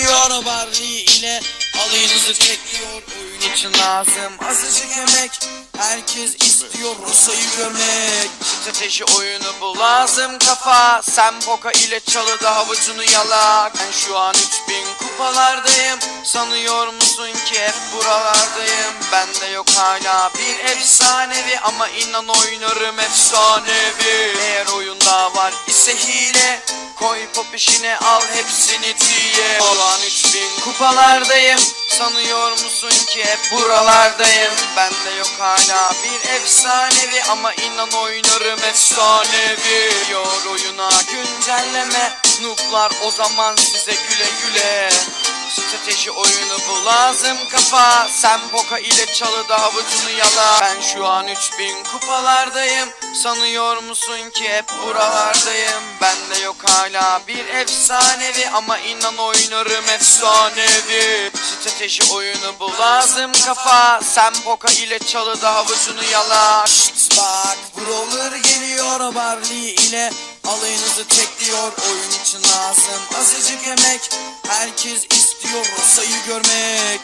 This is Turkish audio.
Geliyor o barri ile Alayınızı çekiyor Oyun için lazım. Azıcık yemek Herkes istiyor Rusa'yı görmek. Çıt oyunu bu lazım kafa. Sen boka ile çalı da havucunu yala. Ben şu an 3000 kupalardayım. Sanıyor musun ki hep buralardayım? Ben de yok hala bir efsanevi Ama inan oynarım efsanevi. Eğer oyunda var ise hile. Koy pop işine al hepsini diye 13 bin kupalardayım Sanıyor musun ki hep buralardayım? Ben de yok hala bir efsanevi Ama inan oynarım efsanevi. Yor oyuna güncelleme Nuklar o zaman size güle güle. Strateji oyunu bu. Lazım kafa. Sen Poka ile çalıda havucunu yala. Ben şu an 3000 kupalardayım. Sanıyor musun ki hep buralardayım? Bende yok hala bir efsanevi. Ama inan oynarım efsanevi. Strateji oyunu bu. Lazım kafa. Sen Poka ile çalıda havucunu yala. Şşt bak. Brawler geliyor Barley ile. Alayınızı tekliyor oyun için lazım. Azıcık emek Herkes istiyor Rosa'yı görmek